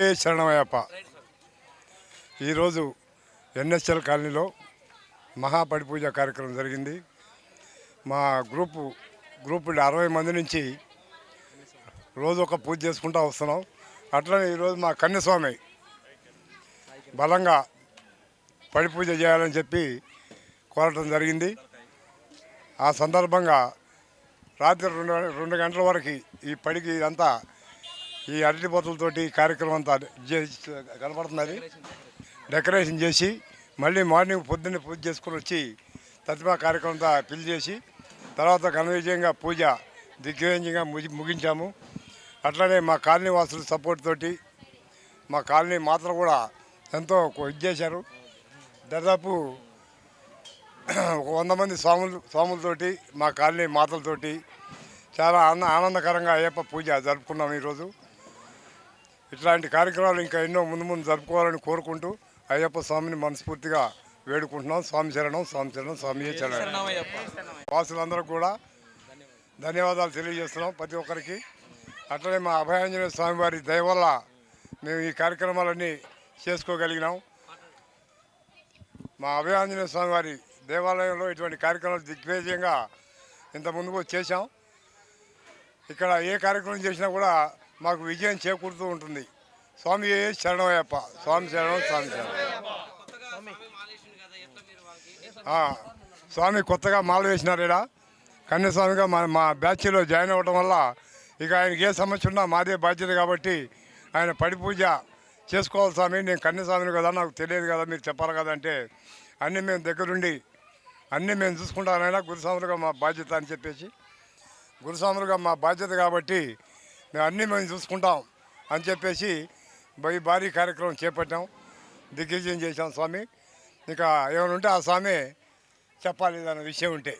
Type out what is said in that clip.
శరణమయ్యప్ప. ఈరోజు ఎన్ఎస్ఎల్ కాలనీలో మహాపడి పూజ కార్యక్రమం జరిగింది. మా గ్రూపు గ్రూపు అరవై మంది నుంచి రోజు ఒక పూజ చేసుకుంటూ వస్తున్నాం. అట్లనే ఈరోజు మా కన్యస్వామి బలంగా పడిపూజ చేయాలని చెప్పి కోరటం జరిగింది. ఆ సందర్భంగా రాత్రి రెండు రెండు గంటల వరకు ఈ పడికి ఇదంతా ఈ అరటి బొత్తలతోటి ఈ కార్యక్రమం అంతా కనబడుతున్నది. కనపడుతున్నది డెకరేషన్ చేసి మళ్ళీ మార్నింగ్ పొద్దున్నే పూజ చేసుకుని వచ్చి తత్మా కార్యక్రమం అంతా చేసి తర్వాత ఘనవిజయంగా పూజ దిగ్విజయంగా ముగి ముగించాము. అట్లనే మా కాలనీ వాసుల సపోర్ట్ తోటి మా కాలనీ మాత్రం కూడా ఎంతో ఇది చేశారు. దాదాపు ఒక వంద మంది స్వాములు స్వాములతోటి మా కాలనీ మాతలతోటి చాలా ఆనందకరంగా అయ్యప్ప పూజ జరుపుకున్నాం ఈరోజు. ఇట్లాంటి కార్యక్రమాలు ఇంకా ఎన్నో ముందు ముందు జరుపుకోవాలని కోరుకుంటూ అయ్యప్ప స్వామిని మనస్ఫూర్తిగా వేడుకుంటున్నాం. స్వామి శరణం స్వామి శరణం స్వామి శరణం వాసులందరూ కూడా ధన్యవాదాలు తెలియజేస్తున్నాం ప్రతి ఒక్కరికి. అట్లనే మా అభయాంజనేయ స్వామి వారి దయ వల్ల మేము ఈ కార్యక్రమాలన్నీ చేసుకోగలిగినాం. మా అభయాంజనేయ స్వామి వారి దేవాలయంలో ఇటువంటి కార్యక్రమాలు దిగ్విజయంగా ఇంత ముందుకు చేశాం ఇక్కడ ఏ కార్యక్రమం చేసినా కూడా మాకు విజయం చేకూరుతూ ఉంటుంది. స్వామి శరణమయ్యప్ప స్వామి శరణం స్వామి శరణం. స్వామి కొత్తగా మాల వేసినారు ఇక్కడ కన్యాస్వామిగా మా మా బ్యాచ్లో జాయిన్ అవ్వడం వల్ల ఇక ఆయనకి ఏ సమస్య ఉన్నా మాదే బాధ్యత కాబట్టి ఆయన పడి పూజ చేసుకోవాలి స్వామి. నేను కన్యాస్వామిని కదా నాకు తెలియదు కదా మీరు చెప్పాలి కదా అంటే అన్నీ మేము దగ్గరుండి అన్నీ మేము చూసుకుంటానైనా గురుస్వాములుగా మా బాధ్యత అని చెప్పేసి. గురుస్వాములుగా మా బాధ్యత కాబట్టి మేము అన్నీ మేము చూసుకుంటాం అని చెప్పేసి భయ భారీ కార్యక్రమం చేపట్టాం. దిగ్గజం చేశాం స్వామి. ఇక ఏమైనా ఉంటే ఆ స్వామి చెప్పాలి దాని విషయం ఉంటే.